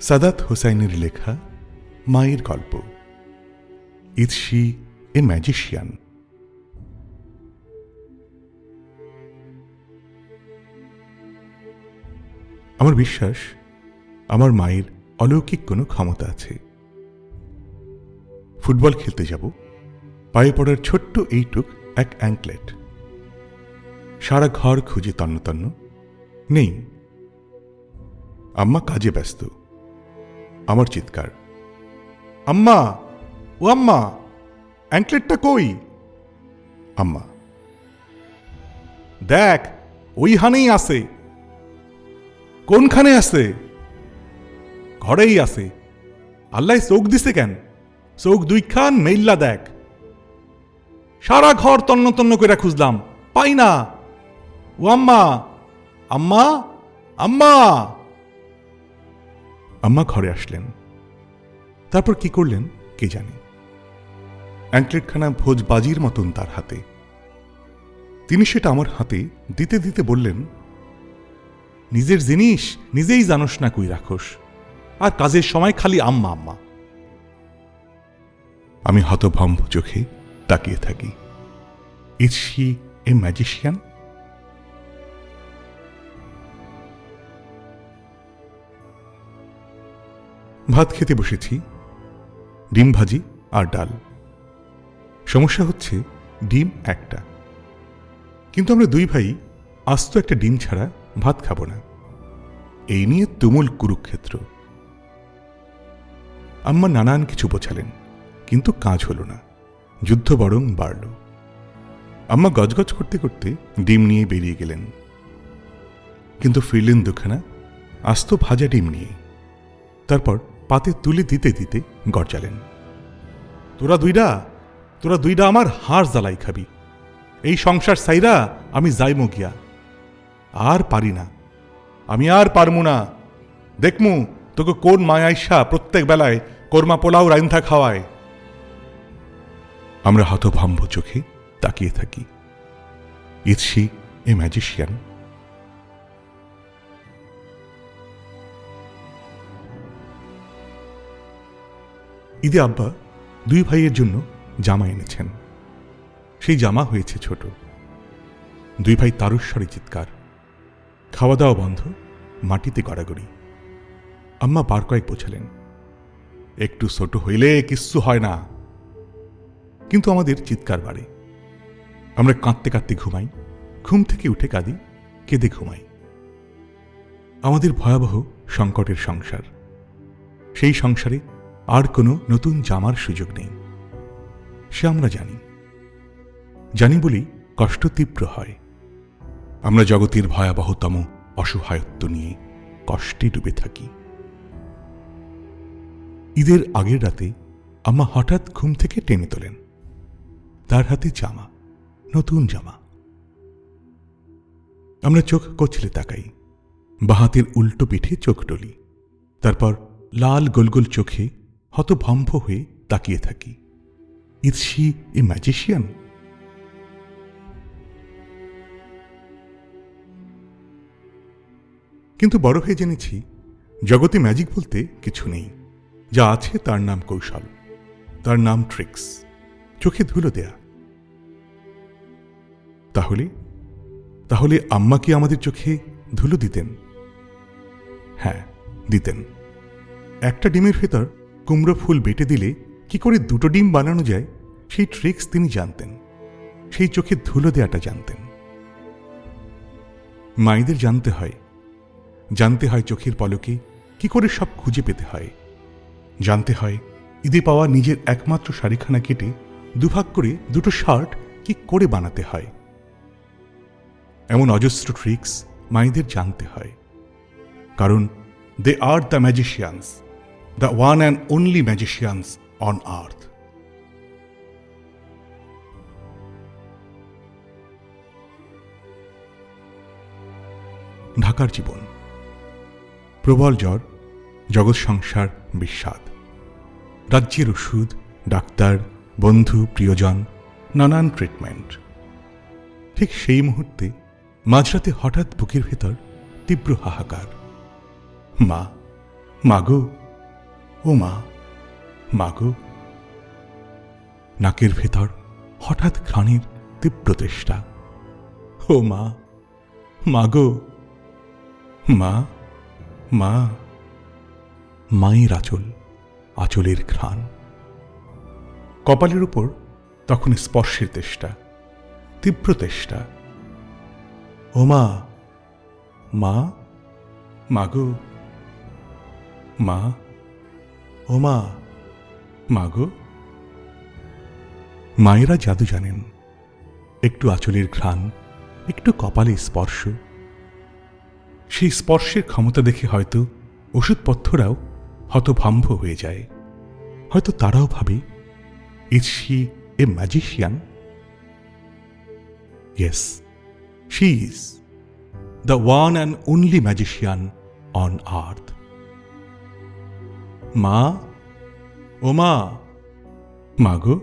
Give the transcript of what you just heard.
সাদাত হোসাইনের লেখা মায়ের গল্প। She a magician. আমার বিশ্বাস, আমার মায়ের অলৌকিক কোনো ক্ষমতা আছে। ফুটবল খেলতে যাব, পায়ে পড়ার ছোট্ট এইটুক এক অ্যাঙ্কলেট। সারা ঘর খুঁজে তন্ন তন্ন। নেই। আম্মা কাজে ব্যস্ত। আমার চিৎকার। আম্মা, ও আম্মা অ্যাঙ্কলেটটা কই? আম্মা, দেখ, ওইখানেই আছে। কোনখানে আছে? ঘরেই আছে। আল্লাহ চোখ দিছে কেন? চোখ দুইখান মেইল্লা দেখ। সারা ঘর তন্ন তন্ন করে খুঁজলাম, পাই না। ও আম্মা আম্মা আম্মা। আম্মা ঘরে আসলেন। তারপর কি করলেন কে জানে। অ্যাঙ্কলেটখানা ভোজবাজির মতন তার হাতে। তিনি সেটা আমার হাতে দিতে দিতে বললেন, নিজের জিনিস নিজেই জানোস না কই রাখোস আর কাজের সময় খালি আম্মা আম্মা। আমি হতভম্ব চোখে তাকিয়ে থাকি। Is she a magician? ভাত খেতে বসেছি, ডিম ভাজি আর ডাল। সমস্যা হচ্ছে ডিম একটা। কিন্তু আমরা দুই ভাই আস্ত একটা ডিম ছাড়া ভাত খাব না। এই নিয়ে তুমুল কুরুক্ষেত্র। আম্মা নানান কিছু বোঝালেন, কিন্তু কাজ হলো না। যুদ্ধ বরং বাড়ল। আম্মা গজগজ করতে করতে ডিম নিয়ে বেরিয়ে গেলেন। কিন্তু ফিরলেন দুখানা আস্ত ভাজা ডিম নিয়ে। তারপর পাতে তুলে দিতে দিতে গরজালেন। তোরা দুইটা তোরা দুইটা আমার হাড় জ্বালাই খাবি। এই সংসার সাইরা আমি যাইমো গিয়া। আর পারি না। আমি আর পারমু না। দেখমু, তোকে কোন মায়াইশা প্রত্যেক বেলায় কোরমা পোলাও রাইন্ধা খাওয়ায়। আমরা হতভম্ব চোখে তাকিয়ে থাকি। শি এ ম্যাজিশিয়ান ঈদে আব্বা দুই ভাইয়ের জন্য জামা এনেছেন। সেই জামা হয়েছে ছোট। দুই ভাই তারস্বরে চিৎকার। খাওয়া দাওয়া বন্ধ, মাটিতে গড়াগড়ি। আম্মা বার কয়েক বোঝালেন, একটু ছোট হইলে কিচ্ছু হয় না। কিন্তু আমাদের চিৎকার বাড়ে। আমরা কাঁদতে কাঁদতে ঘুমাই, ঘুম থেকে উঠে কাঁদি, কেঁদে ঘুমাই। আমাদের ভয়াবহ সংকটের সংসার। সেই সংসারে আর কোনো নতুন জামার সুযোগ নেই। সে আমরা জানি। জানি বলেই কষ্ট তীব্র হয়। আমরা জগতের ভয়াবহতম অসহায়ত্ব নিয়ে কষ্টে ডুবে থাকি। ঈদের আগের রাতে আম্মা হঠাৎ ঘুম থেকে টেনে তোলেন। তার হাতে জামা, নতুন জামা। আমরা চোখ কচলে তাকাই। বাহাতের উল্টো পিঠে চোখ ডলি। তারপর লাল গোল গোল চোখে হতভম্ব হয়ে তাকিয়ে থাকি। ইজ শি এ ম্যাজিশিয়ান কিন্তু বড় হয়ে জেনেছি, জগতে ম্যাজিক বলতে কিছু নেই। যা আছে তার নাম কৌশল। তার নাম ট্রিক্স চোখে ধুলো দেয়া। তাহলে? তাহলে আম্মা কি আমাদের চোখে ধুলো দিতেন? হ্যাঁ দিতেন। একটা ডিমের ভেতর কুমড়ো ফুল বেটে দিলে কি করে দুটো ডিম বানানো যায়, সেই ট্রিক্স তিনি জানতেন। সেই চোখে ধুলো দেয়াটা জানতেন। মায়েদের জানতে হয়। জানতে হয় চোখের পলকে কি করে সব খুঁজে পেতে হয়। জানতে হয় ঈদে পাওয়া নিজের একমাত্র শাড়িখানা কেটে দুভাগ করে দুটো শার্ট কি করে বানাতে হয়। এমন অজস্র ট্রিক্স মায়েদের জানতে হয়। কারণ they are the magicians the one and only magicians on earth ঢাকার জীবন, প্রবল জ্বর, জগৎ সংসার বিস্বাদ রাজ্যের ওষুধ, ডাক্তার, বন্ধু, প্রিয়জন, নানান ট্রিটমেন্ট ঠিক সেই মুহূর্তে মাঝরাতে হঠাৎ বুকের ভেতর তীব্র হাহাকার। মা মাগো ও মা মাগো নাকের ভেতর হঠাৎ ঘ্রাণের তীব্র তেষ্টা। ও মা মাগো মা মা। মায়ের আঁচল, আঁচলের ঘ্রাণ। কপালের উপর তখন স্পর্শের তেষ্টা, তীব্র তেষ্টা। ও মা মা মাগো মা ও মা মাগো মায়েরা জাদু জানেন। একটু আঁচলের ঘ্রাণ, একটু কপালে স্পর্শ। সেই স্পর্শের ক্ষমতা দেখে হয়তো ওষুধপথ্যরাও হতভম্ব হয়ে যায়। হয়তো তারাও ভাবে is she a magician? Yes, she is the one and only magician on earth. মা ও মা। মাগো